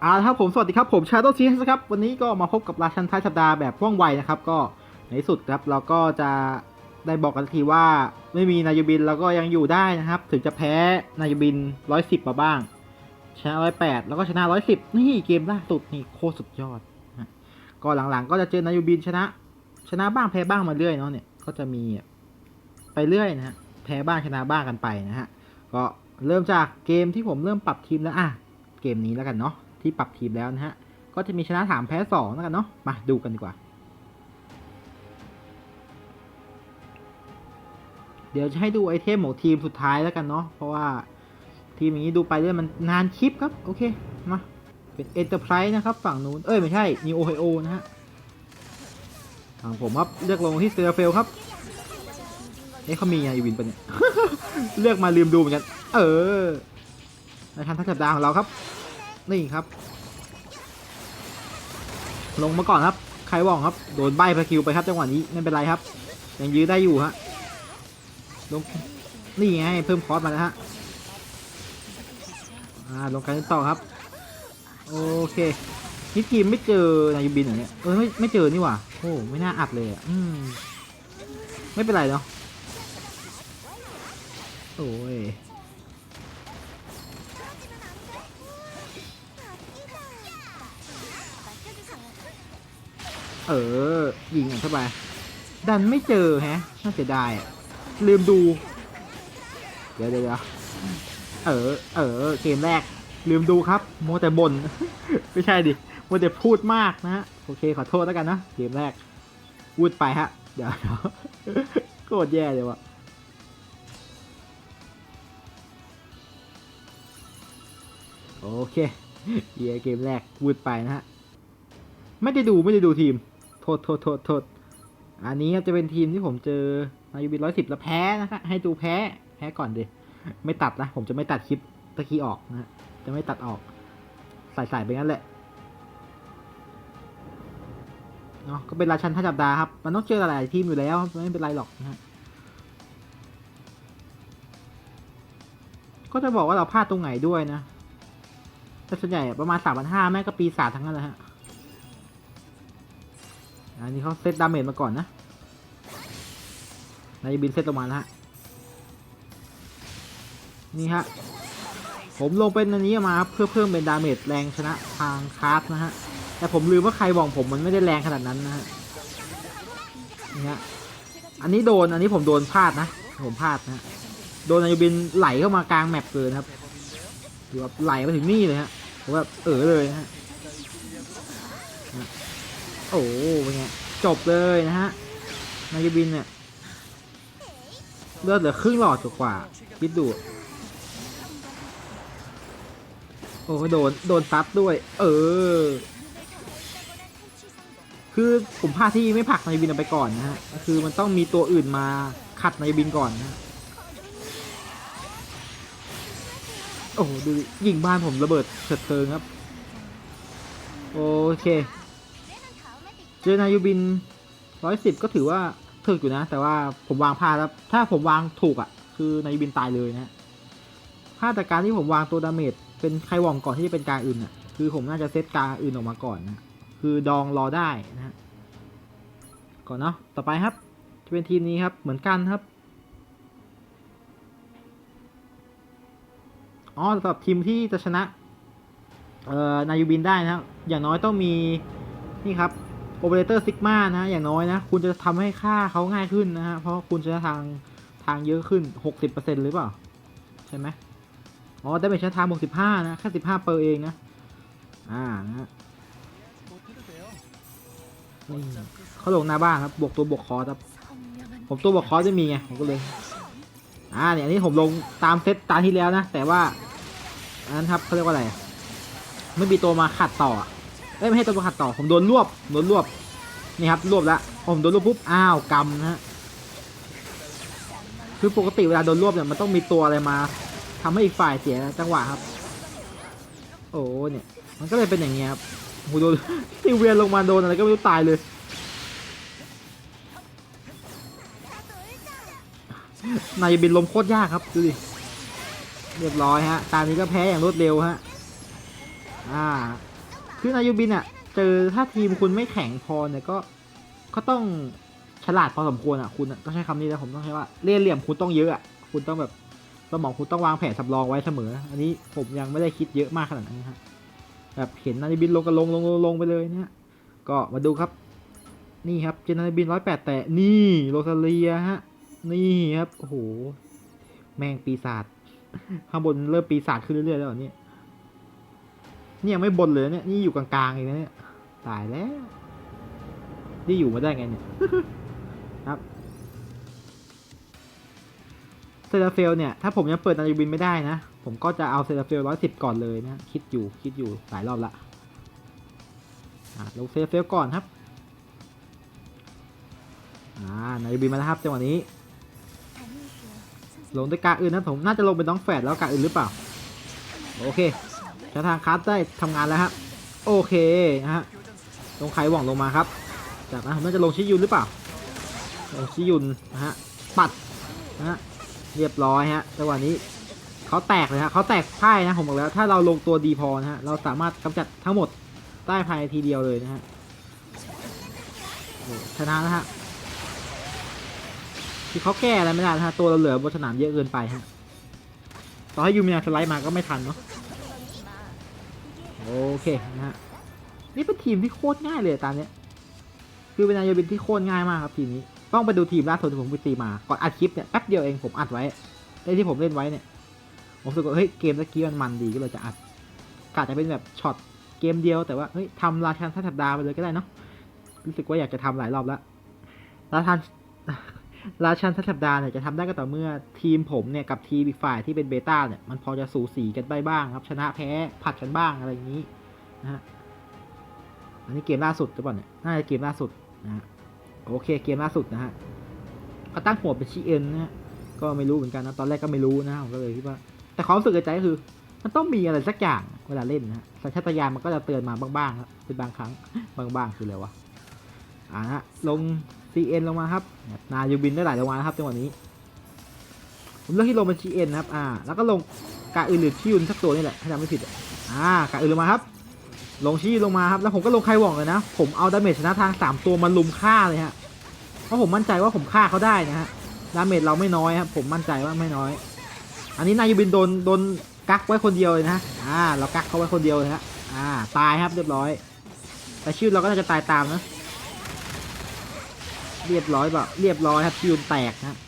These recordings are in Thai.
เอาครับผมสวัสดีครับ ผมชาโดซีครับ วันนี้ก็มาพบกับราชันท้ายสัปดาห์แบบว่องไวนะครับ ก็ในสุดครับเราก็จะได้บอกกันทีว่าไม่มีนายบินเราก็ยังอยู่ได้นะครับ ถึงจะแพ้นายบินร้อยสิบมาบ้าง ชนะร้อยแปดแล้วก็ชนะร้อยสิบนี่เกมล่าสุดนี่โคตรสุดยอดนะก็หลังๆ ก็จะเจอนายบินชนะ ชนะบ้างแพ้บ้างมาเรื่อยเนาะเนี่ยก็จะมีไปเรื่อยนะฮะแพ้บ้างชนะบ้างกันไปนะฮะก็เริ่มจากเกมที่ผมเริ่มปรับทีมแล้วอะเกมนี้แล้วกันเนาะ ที่ปรับทีมแล้วนะฮะ ก็จะมีชนะถามแพ้สองแล้วกันเนาะ มาดูกันดีกว่า เดี๋ยวจะให้ดูไอเทมของทีมสุดท้ายแล้วกันเนาะ เพราะว่าทีมอย่างนี้ดูไปเรื่อยมันนานคลิปครับ โอเค มา เป็นเอ็นเตอร์ไพรส์นะครับฝั่งนู้น เอ้ย ไม่ใช่นิวโอไฮโอนะฮะฝั่งผมครับเลือกลงที่เซอร์เฟลครับเอ๊ะเขามีไงอีวินปะเนี่ย เลือกมาลืมดูเหมือนกัน เออในทันทัศน์สัปดาของเราครับ นี่ครับ ลงมาก่อนครับ ใครว่องครับ โดนใบพาคิวไปครับจังหวะนี้ไม่เป็นไรครับ ยังยื้อได้อยู่ฮะ ลง นี่ไงเพิ่มคอสมาแล้วฮะ อ่า ลงการต่อครับ โอเคนี่ทีมไม่เจอนายบินเหรอเนี่ย เออไม่ไม่เจอนี่หว่า โอ้ไม่น่าอัดเลยอะ อืม ไม่เป็นไรเนาะโอ้ย เออ ยิงอันเข้าไป ดันไม่เจอแฮะ น่าเสียดายอะลืมดู เดี๋ยวเดี๋ยวเออ เออ เกมแรก ลืมดูครับ โมแต่บนไม่ใช่ดิ โมแต่พูดมากนะฮะ โอเค ขอโทษแล้วกันนะ เกมแรกพูดไปฮะ เดี๋ยวโคตรแย่เลยวะโอเคเยเกมแรกพูดไปนะฮะ ไม่ได้ดูไม่ได้ดูทีม โทษโทษโทษโทษอันนี้จะเป็นทีมที่ผมเจอนายูบิร้อยสิบแล้วแพ้นะครับให้ดูแพ้แพ้ก่อนดิไม่ตัดนะ ผมจะไม่ตัดคลิปตะกี้ออกนะจะไม่ตัดออกใส่ๆไปงั้นแหละเนาะก็เป็นราชันท่าจับดาครับ มันต้องเจอหลายๆทีมอยู่แล้วไม่เป็นไรหรอกนะฮะก็จะบอกว่าเราพลาดตรงไหนด้วยนะ แต่ส่วนใหญ่ประมาณสามพันห้าแม่ก็ปีศาจทั้งนั้นเลยฮะ อันนี้เขาเซตดาเมจมาก่อนนะนายบินเซตลงมานะฮะ นี่ฮะ ผมลงเป็นอันนี้มาครับเพื่อเพิ่มเป็นดาเมจแรงชนะทางคาร์ดนะฮะ แต่ผมลืมว่าใครบอกผมมันไม่ได้แรงขนาดนั้นนะฮะ นี่ฮะ อันนี้โดน อันนี้ผมโดนพลาดนะ ผมพลาดนะโดนอายบินไหลเข้ามากลางแมปเลยนะครับคือแบบไหลมาถึงนี่เลยฮะผมแบบเออเลยนะฮะ โอ้โหเป็นไงจบเลยนะฮะนายบินเนี่ยเลือดเหลือครึ่งหลอดกว่าคิดดู โอ้โหโดน โดนซับด้วย เออ คือผมพลาดที่ไม่ผลักนายบินออกไปก่อนนะฮะ คือมันต้องมีตัวอื่นมาขัดนายบินก่อนนะ โอ้โหดูยิงบ้านผมระเบิดเฉิดเทิงครับ โอเค จอนายูบินร้อยสิบก็ถือว่าถึกอยู่นะ แต่ว่าผมวางพลาดแล้ว ถ้าผมวางถูกอะ คือนายูบินตายเลยนะพลาดแต่การที่ผมวางตัวดาเมจเป็นใครวองก่อนที่จะเป็นการอื่นอะ คือผมน่าจะเซตการอื่นออกมาก่อนนะ คือดองรอได้นะก่อนเนาะ ต่อไปครับ จะเป็นทีมนี้ครับ เหมือนกันครับ อ๋อสำหรับทีมที่จะชนะ เอ่อ นายูบินได้นะครับอย่างน้อยต้องมี นี่ครับ โอเปอเรเตอร์ซิกมานะ อย่างน้อยนะ คุณจะทำให้ค่าเขาง่ายขึ้นนะฮะ เพราะคุณจะทางทางเยอะขึ้น 60%หรือเปล่า ใช่ไหมอ๋อได้เป็นชั้นทางบวก15 นะ แค่ 15 เปอร์เองนะ อ่านะเขาลงหน้าบ้านครับ บวกตัวบวกคอครับ ผมตัวบวกคอจะมีไง ผมก็เลย อ่าเนี่ยอันนี้ผมลงตามเซตตามที่แล้วนะ แต่ว่าอันนั้นครับเขาเรียกว่าอะไร ไม่มีตัวมาขัดต่ออะ เอ้ยไม่ให้ตัวมาขัดต่อผมโดนรวบโดนรวบนี่ครับรวบแล้วผมโดนรวบปุ๊บอ้าวกำนะฮะคือปกติเวลาโดนรวบเนี่ยมันต้องมีตัวอะไรมาทำให้อีกฝ่ายเสียจังหวะครับ โอ้เนี่ย มันก็เลยเป็นอย่างเงี้ยครับโหโดนซิเวียนลงมาโดนอะไรก็ไม่รู้ตายเลยนายบินลมโคตรยากครับดูดิเรียบร้อยฮะตานี้ก็แพ้อย่างรวดเร็วฮะอ่า คือนายูบินอะเจอถ้าทีมคุณไม่แข็งพอเนี่ยก็ก็ต้องฉลาดพอสมควรอะคุณต้องใช้คำนี้นะผมต้องใช้ว่าเล่ห์เหลี่ยมคุณต้องเยอะอะคุณต้องแบบสมองคุณต้องวางแผนสำรองไว้เสมอ อันนี้ผมยังไม่ได้คิดเยอะมากขนาดนั้นนะฮะแบบเห็นนายูบินลงก็ลงลงลงลงไปเลยเนี่ยก็มาดูครับ นี่ครับเจนายูบินร้อยแปดแต่นี่โรซาเลียฮะนี่ครับโอ้โหแมงปีศาจข้างบนเริ่มปีศาจขึ้นเรื่อยๆแล้วเนี่ย นี่ยังไม่บนเลยเนี่ย นี่อยู่กลางๆเองนะเนี่ย ตายแล้ว นี่อยู่มาได้ไงเนี่ย ครับเซราเฟลเนี่ย ถ้าผมยังเปิดนายูบินไม่ได้นะ ผมก็จะเอาเซราเฟลร้อยสิบก่อนเลยนะ คิดอยู่ คิดอยู่หลายรอบละอ่าลงเซราเฟลก่อนครับ อ่า นายบินมาแล้วครับจังหวะนี้ ลงด้วยกาอื่นนะผม น่าจะลงเป็นน้องแฝดแล้วกาอื่นหรือเปล่า โอเค ช้ทางคัสได้ทำงานแล้วครับโอเคนะฮะลงไขว่องลงมาครับจากนั้นผมน่าจะลงชิยุนหรือเปล่าลงชิยุนนะฮะปัดนะฮะเรียบร้อยฮะจังหวะนี้เขาแตกเลยฮะเขาแตกพ่ายนะผมบอกแล้ว ถ้าเราลงตัวดีพอนะฮะเราสามารถกำจัดทั้งหมดได้ภายในทีเดียวเลยนะฮะชนะนะฮะคือเขาแก้อะไรไม่ได้นะฮะตัวเราเหลือบนสนามเยอะเกินไปฮะต่อให้ยูมินาสไลด์มาก็ไม่ทันเนาะ โอเคนะฮะนี่เป็นทีมที่โคตรง่ายเลยตามเนี้ย คือเป็นนายเป็นที่โคตรง่ายมากครับทีมนี้ ต้องไปดูทีมล่าสุดที่ผมไปตีมา ก่อนอัดคลิปเนี่ยแป๊บเดียวเองผมอัดไว้ไอ้ที่ผมเล่นไว้เนี่ย ผมรู้สึกว่าเฮ้ยเกมตะกี้มันมันดีก็เลยจะอัดกะจะเป็นแบบช็อตเกมเดียวแต่ว่าเฮ้ยทำราชันสัปดาห์ไปเลยก็ได้เนาะ รู้สึกว่าอยากจะทำหลายรอบแล้วราชัน ราชันทัศสัปดาห์เนี่ยจะทำได้ก็ต่อเมื่อทีมผมเนี่ยกับทีมอีกฝ่ายที่เป็นเบต้าเนี่ยมันพอจะสูสีกันไปบ้างครับ ชนะแพ้ผัดกันบ้างอะไรอย่างนี้นะฮะอันนี้เกมล่าสุดหรือเปล่าเนี่ยน่าจะเกมล่าสุดนะฮะโอเคเกมล่าสุดนะฮะเขาตั้งหัวเป็นชีเอ็นนะฮะก็ไม่รู้เหมือนกันนะตอนแรกก็ไม่รู้นะผมก็เลยคิดว่า แต่ความรู้สึกในใจก็คือ มันต้องมีอะไรสักอย่างเวลาเล่นนะฮะสัญชาตญาณมันก็จะเตือนมาบ้างๆครับเป็นบางครั้งบางๆคืออะไรวะอ่าฮะลง CN ลงมาครับ นายูบินได้หลายรางวัลนะครับจังหวะนี้ ผมเลือกที่ลงเป็น CN นะครับ อ่า แล้วก็ลงกาอื่นหรือชิยุนสักตัวนี่แหละ ถ้าจำไม่ผิด อ่ากาอื่นลงมาครับ ลงชิยุนลงมาครับ แล้วผมก็ลงไคว่องเลยนะ ผมเอาดาเมจชนะทางสามตัวมาลุมฆ่าเลยฮะ เพราะผมมั่นใจว่าผมฆ่าเขาได้นะฮะ ดาเมจเราไม่น้อยครับ ผมมั่นใจว่าไม่น้อย อันนี้นายูบินโดนโดนกักไว้คนเดียวเลยนะ อ่า เรากักเขาไว้คนเดียวเลยฮะ อ่า ตายครับเรียบร้อย แต่ชื่อเราก็จะตายตามนะ เรียบร้อยเปล่าเรียบร้อยครับคิวแตกนะ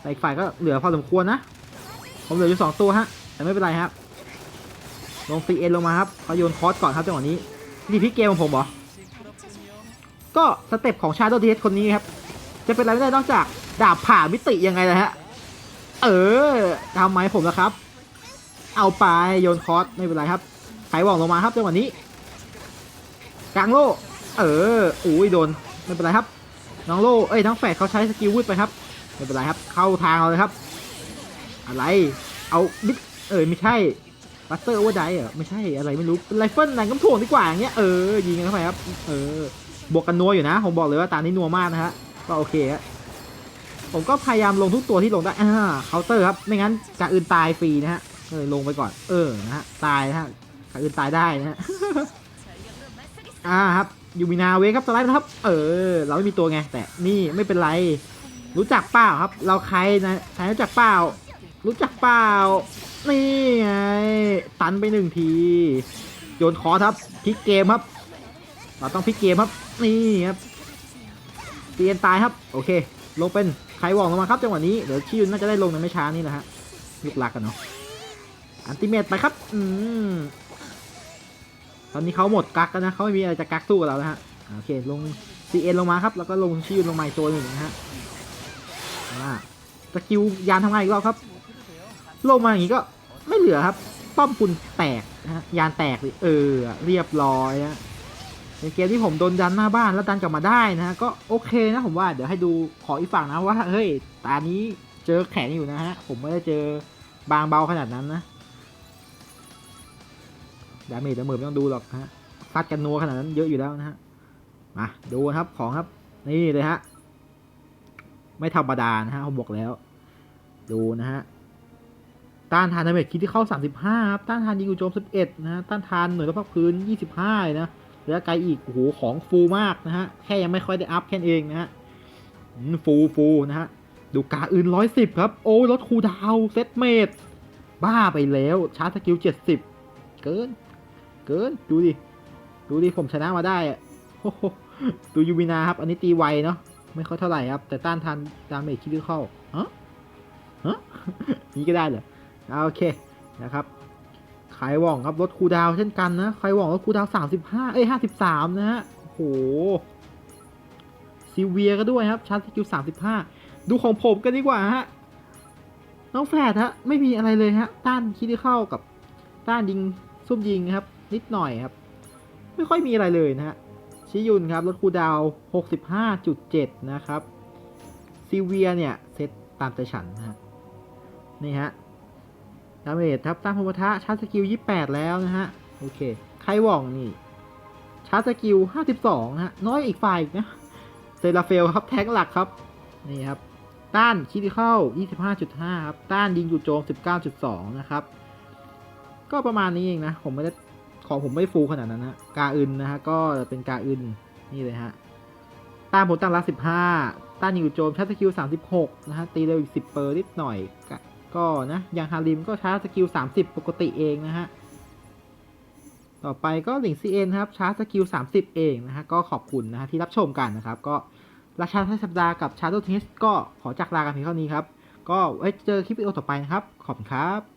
แต่อีกฝ่ายก็เหลือพอสมควรนะ ผมเหลืออยู่สองตัวฮะ แต่ไม่เป็นไรครับ ลงซีเอ็นลงมาครับเขาโยนคอสก่อนครับจังหวะนี้นี่พี่เกมของผมเหรอ ก็สเต็ปของชาโดว์เทสคนนี้ครับ จะเป็นอะไรไม่ได้นอกจากดาบผ่ามิติยังไงนะฮะ เออทำไหมผมนะครับ เอาไปโยนคอสไม่เป็นไรครับไขว่องลงมาครับจังหวะนี้กลางโล เออ อุ้ยโดน ไม่เป็นไรครับ น้องโลเอ้ยน้องแฝดเขาใช้สกิลวืดไปครับไม่เป็นไรครับ เข้าทางเราเลยครับ อะไร เอาบิ๊กเอ้ยไม่ใช่บัสเตอร์โอเวอร์ไดเหรอไม่ใช่อะไรไม่รู้ไรเฟิลแรงกำถ่วงดีกว่าอย่างเงี้ยเออยิงกันเข้าไปครับ เออบวกกันนัวอยู่นะ ผมบอกเลยว่าตานี้นัวมากนะฮะก็โอเคฮะผมก็พยายามลงทุกตัวที่ลงได้อ่าเคาน์เตอร์ครับไม่งั้นกาอื่นตายฟรีนะฮะเลยลงไปก่อน เออนะฮะตายนะฮะกาอื่นตายได้นะฮะอ่าครับ ยูมินาเวครับสไลด์นะครับ เออ เราไม่มีตัวไง แต่นี่ไม่เป็นไร รู้จักเปล่าครับ เราใครนะใครรู้จักเปล่า รู้จักเปล่า นี่ไงตันไปหนึ่งที โยนคอครับพลิกเกมครับ เราต้องพลิกเกมครับ นี่ครับเตียนตายครับ โอเค ลงเป็นใครวองลงมาครับจังหวะนี้ เดี๋ยวชิวน่าจะได้ลงในไม่ช้านี่แหละฮะยุกลักกันเนาะ อันติเมตไปครับ อืม ตอนนี้เขาหมดกักแล้วนะเขาไม่มีอะไรจะกักสู้กับเราแล้วฮะโอเคลง CN ลงมาครับ แล้วก็ลงชื่อลงมาอีกตัวหนึ่งนะฮะสกิลยานทำงานอีกรอบครับ ลงมาอย่างนี้ก็ไม่เหลือครับ ป้อมคุณแตกนะฮะยานแตกเลยเออ เรียบร้อยฮะในเกมที่ผมโดนดันหน้าบ้านแล้วดันกลับมาได้นะฮะก็โอเคนะผมว่าเดี๋ยวให้ดูขออีกฝั่งนะว่าเฮ้ยตานี้เจอแข็งอยู่นะฮะผมไม่ได้เจอบางเบาขนาดนั้นนะ ดาเมจดาเมจไม่ต้องดูหรอกฮะฟัดกันนัวขนาดนั้นเยอะอยู่แล้วนะฮะมาดูครับของครับ นี่เลยฮะไม่ธรรมดานะฮะผมบอกแล้ว ดูนะฮะต้านทานดาเมจคิดที่เข้า 35 ครับ ต้านทานยิงกูโจม 11 นะฮะต้านทานหน่วยรบพื้น 25เลยนะระยะไกลอีกโอ้โหของฟูมากนะฮะแค่ยังไม่ค่อยได้อัพแค่นั้นเองนะฮะฟูฟูนะฮะดูกาอื่น 110 ครับ โอ้ลดคูดาวเซตเมดบ้าไปแล้วชาร์จสกิล 70 เกิน เกิน ดูดิ ดูดิ ผมชนะมาได้โอ้โหดูยูมินาครับ อันนี้ตีไวเนาะ ไม่ค่อยเท่าไหร่ครับ แต่ต้านทานดาเมจคิดที่เข้าฮะฮะนี้ก็ได้เหรอโอเค นะครับไขว่องครับลดคูดาวเช่นกันนะไขว่องลดคูดาวน์35เอ้ย53นะฮะ โอ้โหซีเวียก็ด้วยครับชาร์จสกิล35ดูของผมกันดีกว่าฮะ น้องแฟดฮะ ไม่มีอะไรเลยฮะ ต้านคิดที่เข้ากับต้านยิงซุ่มยิงครับ นิดหน่อยครับ ไม่ค่อยมีอะไรเลยนะฮะชิยุนครับลดคูดาว 65.7 นะครับซีเวียเนี่ยเซตตามใจฉันนะฮะนี่ฮะดาเมจครับต้านพมทะชาร์จสกิล 28 แล้วนะฮะ โอเคไคหว่องนี่ ชาร์จสกิล 52นะฮะ น้อยอีกฝ่ายนะ เซราเฟลครับแท็กหลักครับ นี่ครับ ต้านคิดเข้า 25.5 ครับ ต้านยิงจู่โจม 19.2 นะครับ ก็ประมาณนี้เองนะ ผมไม่ได้ ของผมไม่ฟูขนาดนั้นนะกาอึนนะฮะก็เป็นกาอึนนี่เลยฮะต้านผมตั้งละ15 ต้านยิงจู่โจมชาร์จสกิล 36 นะฮะ ตีเร็วอีก 10 เปอร์นิดหน่อย ก็นะอย่างฮาริมก็ชาร์จสกิล 30 ปกติเองนะฮะ ต่อไปก็หลิงซีเอ็นครับ ชาร์จสกิล 30 เองนะฮะ ก็ขอบคุณนะฮะที่รับชมกันนะครับ ก็ราชาท้าสัปดาห์กับชาร์โดเทนสก็ขอจากลากันเพียงเท่านี้ครับ ก็ไว้เจอคลิปวิดีโอต่อไปนะครับ ขอบคุณครับ